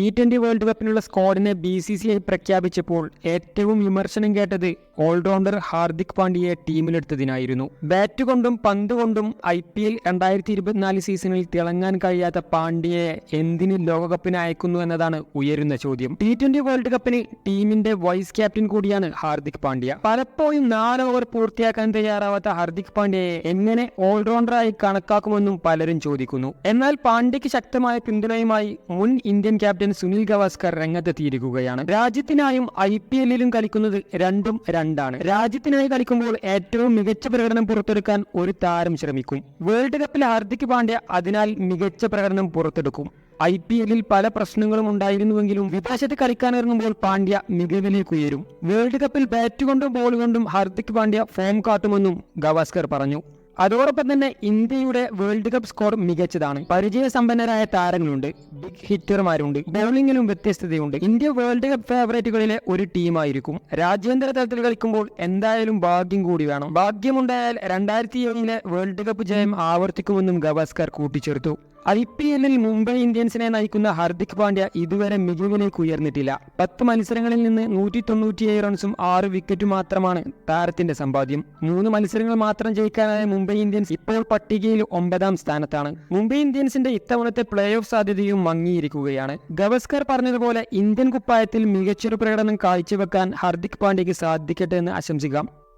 T twenty world കപ്പിനുള്ള സ്ക്വാഡിനെ B C C I പ്രഖ്യാപിച്ചപ്പോൾ ഏറ്റവും വിമർശനം കേട്ടത് ഓൾറൗണ്ടർ ഹാർദിക് പാണ്ഡ്യയെ ടീമിലെടുത്തതിനായിരുന്നു. ബാറ്റ് കൊണ്ടും പന്ത് കൊണ്ടും ഐ പി എൽ രണ്ടായിരത്തി ഇരുപത്തിനാല് സീസണിൽ തിളങ്ങാൻ കഴിയാത്ത പാണ്ഡ്യയെ എന്തിന് ലോകകപ്പിന് അയക്കുന്നു എന്നതാണ് ഉയരുന്ന ചോദ്യം. ടി ട്വന്റി വേൾഡ് കപ്പിന് ടീമിന്റെ വൈസ് ക്യാപ്റ്റൻ കൂടിയാണ് ഹാർദിക് പാണ്ഡ്യ. പലപ്പോഴും നാല് ഓവർ പൂർത്തിയാക്കാൻ തയ്യാറാവാത്ത ഹാർദിക് പാണ്ഡ്യയെ എങ്ങനെ ഓൾറൗണ്ടറായി കണക്കാക്കുമെന്നും പലരും ചോദിക്കുന്നു. എന്നാൽ പാണ്ഡ്യയ്ക്ക് ശക്തമായ പിന്തുണയുമായി മുൻ ഇന്ത്യൻ ക്യാപ്റ്റൻ സുനിൽ ഗവാസ്കർ രംഗത്തെത്തിയിരിക്കുകയാണ്. രാജ്യത്തിനായും ഐ പി എല്ലിലും കളിക്കുന്നത് രണ്ടും രണ്ടാണ്. രാജ്യത്തിനായി കളിക്കുമ്പോൾ ഏറ്റവും മികച്ച പ്രകടനം പുറത്തെടുക്കാൻ ഒരു താരം ശ്രമിക്കും. വേൾഡ് കപ്പിൽ ഹാർദിക് പാണ്ഡ്യ അതിനാൽ മികച്ച പ്രകടനം പുറത്തെടുക്കും. ഐ പി എല്ലിൽ പല പ്രശ്നങ്ങളും ഉണ്ടായിരുന്നുവെങ്കിലും വിദേശത്ത് കളിക്കാനിറങ്ങുമ്പോൾ പാണ്ഡ്യ മികവിലേക്ക് ഉയരും. വേൾഡ് കപ്പിൽ ബാറ്റ് കൊണ്ടും ബോൾ കൊണ്ടും ഹാർദിക് പാണ്ഡ്യ ഫോം കാട്ടുമെന്നും ഗവാസ്കർ പറഞ്ഞു. അതോടൊപ്പം തന്നെ ഇന്ത്യയുടെ വേൾഡ് കപ്പ് സ്കോർ മികച്ചതാണ്. പരിചയസമ്പന്നരായ താരങ്ങളുണ്ട്. ബിഗ് ഹിറ്റർമാരുണ്ട് ബൗളിംഗിലും വ്യത്യസ്തതയുണ്ട്. ഇന്ത്യ വേൾഡ് കപ്പ് ഫേവറേറ്റുകളിലെ ഒരു ടീമായിരിക്കും. രാജ്യാന്തര തലത്തിൽ കളിക്കുമ്പോൾ എന്തായാലും ഭാഗ്യം കൂടി വേണം. ഭാഗ്യമുണ്ടായാൽ രണ്ടായിരത്തി ഏഴിലെ വേൾഡ് കപ്പ് ജയം ആവർത്തിക്കുമെന്നും ഗവാസ്കർ കൂട്ടിച്ചേർത്തു. ഐ പി എല്ലിൽ മുംബൈ ഇന്ത്യൻസിനെ നയിക്കുന്ന ഹാർദിക് പാണ്ഡ്യ ഇതുവരെ മികവിലേക്ക് ഉയർന്നിട്ടില്ല. പത്ത് മത്സരങ്ങളിൽ നിന്ന് നൂറ്റി തൊണ്ണൂറ്റിയേഴ് റൺസും ആറ് വിക്കറ്റും മാത്രമാണ് താരത്തിന്റെ സമ്പാദ്യം. മൂന്ന് മത്സരങ്ങൾ മാത്രം ജയിക്കാനായ മുംബൈ ഇന്ത്യൻസ് ഇപ്പോൾ പട്ടികയിൽ ഒമ്പതാം സ്ഥാനത്താണ്. മുംബൈ ഇന്ത്യൻസിന്റെ ഇത്തവണത്തെ പ്ലേ ഓഫ് സാധ്യതയും മങ്ങിയിരിക്കുകയാണ്. ഗവസ്കർ പറഞ്ഞതുപോലെ ഇന്ത്യൻ കുപ്പായത്തിൽ മികച്ചൊരു പ്രകടനം കാഴ്ചവെക്കാൻ ഹാർദിക് പാണ്ഡ്യയ്ക്ക് സാധിക്കട്ടെ എന്ന് ആശംസിക്കാം.